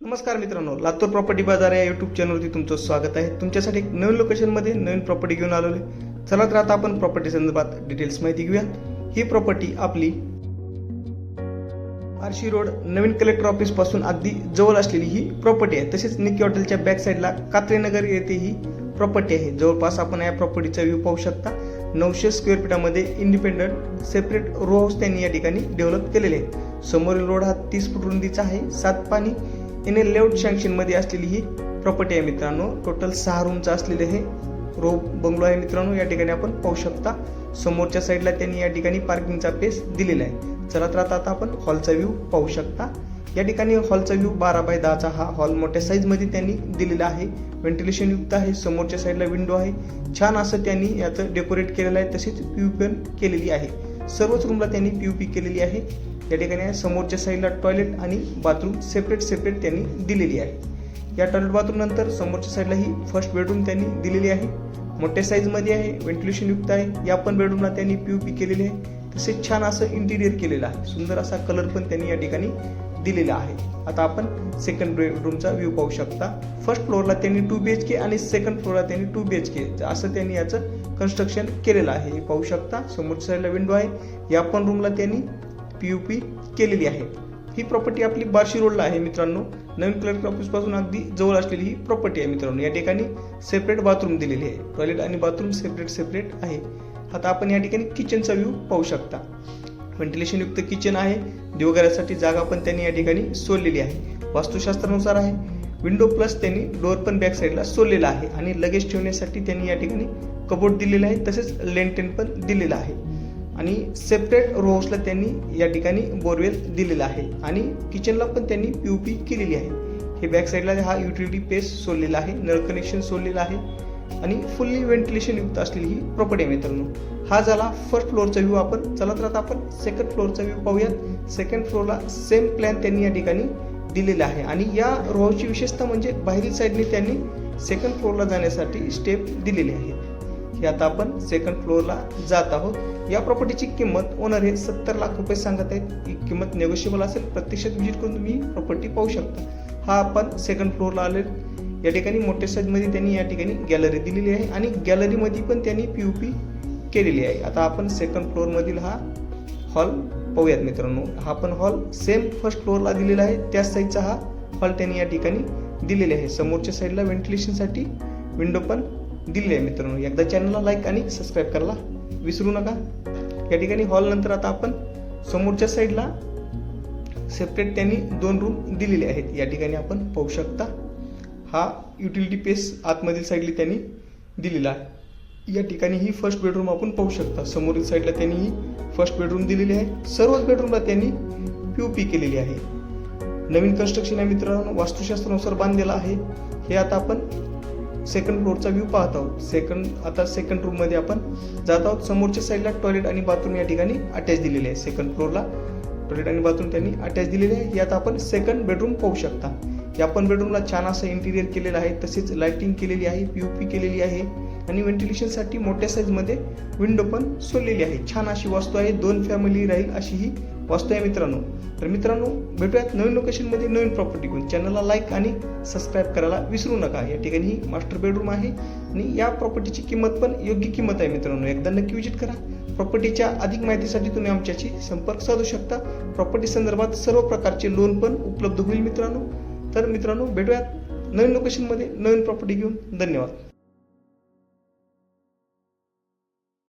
नमस्कार मित्रांनो लातूर प्रॉपर्टी बाजार या युट्यूब चॅनलवरती तुमचं स्वागत आहे. तुमच्यासाठी एक नवीन लोकेशनमध्ये नवीन प्रॉपर्टी घेऊन आलो आहे चला तर आता आपण प्रॉपर्टी संदर्भात डिटेल्स माहिती घेऊया ही प्रॉपर्टी आपली आरशी रोड नवीन कलेक्टर ऑफिसपासून अगदी जवळ असलेली ही प्रॉपर्टी आहे. तसेच निकी हॉटेलच्या बॅक साईडला कात्रेनगर येथे ही प्रॉपर्टी आहे. जवळपास आपण या प्रॉपर्टीचा व्ह्यू पाहू शकता. नऊशे स्क्वेअर फीटामध्ये इंडिपेंडंट सेपरेट रो हाऊस त्यांनी या ठिकाणी डेव्हलप केलेले आहे. समोरील रोड हा तीस फूट रुंदीचा आहे. सात पाणी इन एल लेआउट सँक्शनमध्ये असलेली ही प्रॉपर्टी आहे मित्रांनो. टोटल सहा रूमचं असलेले हे रो बंगलो आहे मित्रांनो. या ठिकाणी आपण पाहू शकता. समोरच्या साईडला त्यांनी या ठिकाणी पार्किंगचा पेस दिलेला आहे. चला तर आता आपण हॉलचा व्ह्यू पाहू शकता. या ठिकाणी हॉलचा व्ह्यू बारा बाय दहाचा हा हॉल मोठ्या साईजमध्ये त्यांनी दिलेला आहे. व्हेंटिलेशन युक्त आहे. समोरच्या साईडला विंडो आहे. छान असं त्यांनी याचं डेकोरेट केलेलं आहे. तसेच पी पण केलेली आहे. सर्वच रूमला त्यांनी पी पी केलेली आहे. या ठिकाणी समोरच्या साईडला टॉयलेट आणि बाथरूम सेपरेट सेपरेट त्यांनी दिलेली आहे. या टॉयलेट बाथरूम नंतर समोरच्या साईडला ही फर्स्ट बेडरूम त्यांनी दिलेली आहे. मोठ्या साईजमध्ये आहे व्हेंटिलेशन युक्त आहे. या पण बेडरूमला त्यांनी पी पी केलेली आहे. तसेच छान असं इंटिरियर केलेलं आहे. सुंदर असा कलर पण त्यांनी या ठिकाणी दिलेला आहे. आता आपण सेकंड बेडरूमचा व्ह्यू पाहू शकता. फर्स्ट फ्लोअरला त्यांनी टू बी एच के आणि सेकंड फ्लोअरला त्यांनी टू बी एच के असं त्यांनी याचं कन्स्ट्रक्शन केलेलं आहे. हे पाहू शकता. समोरच्या साईडला विंडो आहे. या पण रूमला त्यांनी पी यू पी केलेली आहे. ही प्रॉपर्टी आपली बार्शी रोडला आहे मित्रांनो. नवीन कलेक्टर ऑफिसपासून अगदी जवळ असलेली ही प्रॉपर्टी आहे मित्रांनो. या ठिकाणी सेपरेट बाथरूम दिलेली आहे. टॉयलेट आणि बाथरूम सेपरेट सेपरेट आहे. आता आपण या ठिकाणी किचनचा व्ह्यू पाहू शकता. व्हेंटिलेशन युक्त किचन आहे. देवघरासाठी जागा पण त्यांनी या ठिकाणी सोडलेली आहे. वास्तुशास्त्रानुसार आहे. विंडो प्लस त्यांनी डोअर पण बॅक साईडला सोडलेला आहे. आणि लगेज ठेवण्यासाठी त्यांनी या ठिकाणी कबोर्ड दिलेलं आहे. तसेच लेंटेन पण दिलेलं आहे. आणि सेपरेट रो हाऊसला त्यांनी या ठिकाणी बोरवेल दिलेला आहे. आणि किचनला पण त्यांनी पी पी केलेली आहे. हे बॅक साईडला हा युटिलिटी पेस सोडलेला आहे. नळ कनेक्शन सोडलेलं आहे. आणि फुल्ली व्हेंटिलेशन युक्त असलेली ही प्रॉपर्टी आहे मित्रांनो. हा झाला फर्स्ट फ्लोअरचा व्ह्यू आपण. चलत राहता आपण सेकंड फ्लोअरचा व्ह्यू पाहूयात. सेकंड फ्लोअरला सेम प्लॅन त्यांनी या ठिकाणी दिलेला आहे. आणि या रोहाची विशेषता म्हणजे बाहेरील साईडने त्यांनी सेकंड फ्लोअरला जाण्यासाठी स्टेप दिलेले आहेत हे आता आपण सेकंड फ्लोअरला जात आहोत. या प्रॉपर्टीची किंमत ओनर हे सत्तर लाख रुपये सांगत आहेत. ही किंमत नेगोशिएबल असेल. प्रत्यक्षात व्हिजिट करून तुम्ही प्रॉपर्टी पाहू शकता. हा आपण सेकंड फ्लोअरला आले या ठिकाणी मोठ्या साईजमध्ये त्यांनी या ठिकाणी गॅलरी दिलेली आहे आणि गॅलरीमध्ये पण त्यांनी पी यू पी केलेली आहे. आता आपण सेकंड फ्लोअरमधील हा हॉल पाहूयात मित्रांनो. हा पण हॉल सेम फर्स्ट फ्लोअरला दिलेला आहे. त्याच साईजचा हा हॉल त्यांनी या ठिकाणी दिलेले आहे. समोरच्या साईडला व्हेंटिलेशनसाठी विंडो पण दिलेली आहे मित्रांनो. एकदा चॅनलला लाईक आणि सबस्क्राईब करायला विसरू नका. या ठिकाणी हॉल नंतर आता आपण समोरच्या साईडला सेपरेट त्यांनी दोन रूम दिलेले आहेत. या ठिकाणी आपण पाहू शकता. हा युटिलिटी पेस आतमधील साईडला त्यांनी दिलेला आहे. या ठिकाणी ही फर्स्ट बेडरूम आपण पाहू शकता. समोरील साईडला त्यांनी ही फर्स्ट बेडरूम दिलेली आहे. सर्वच बेडरूमला त्यांनी पी पी केलेली आहे. नवीन कन्स्ट्रक्शन या मित्रांनो. वास्तुशास्त्रानुसार बांधलेला आहे. हे आता आपण सेकंड फ्लोअरचा व्ह्यू पाहत आहोत. सेकंड आता सेकंड रूममध्ये आपण जात आहोत. समोरच्या साईडला टॉयलेट आणि बाथरूम या ठिकाणी अटॅच दिलेले आहे. सेकंड फ्लोअरला टॉयलेट आणि बाथरूम त्यांनी अटॅच दिलेले आहे. यात आपण सेकंड बेडरूम पाहू शकता. या पण बेडरूमला छान असं इंटिरियर केलेलं आहे तसेच लाइटिंग केलेली आहे पी पी केलेली आहे आणि व्हेंटिलेशनसाठी मोठ्या साईजमध्ये विंडो पण सोडलेली आहे. छान अशी वास्तू आहे दोन फॅमिली राहील अशी ही वास्तू आहे मित्रांनो. तर मित्रांनो भेटूयात नवीन लोकेशनमध्ये नवीन प्रॉपर्टी घेऊन. चॅनलला लाईक आणि सबस्क्राईब करायला विसरू नका. या ठिकाणी ही मास्टर बेडरूम आहे आणि या प्रॉपर्टीची किंमत पण योग्य किंमत आहे मित्रांनो. एकदा नक्की विजिट करा. प्रॉपर्टीच्या अधिक माहितीसाठी तुम्ही आमच्याशी संपर्क साधू शकता. प्रॉपर्टी संदर्भात सर्व प्रकारचे लोन पण उपलब्ध होईल मित्रांनो. तर मित्रांनो भेटूयात नवीन लोकेशनमध्ये नवीन प्रॉपर्टी घेऊन. धन्यवाद.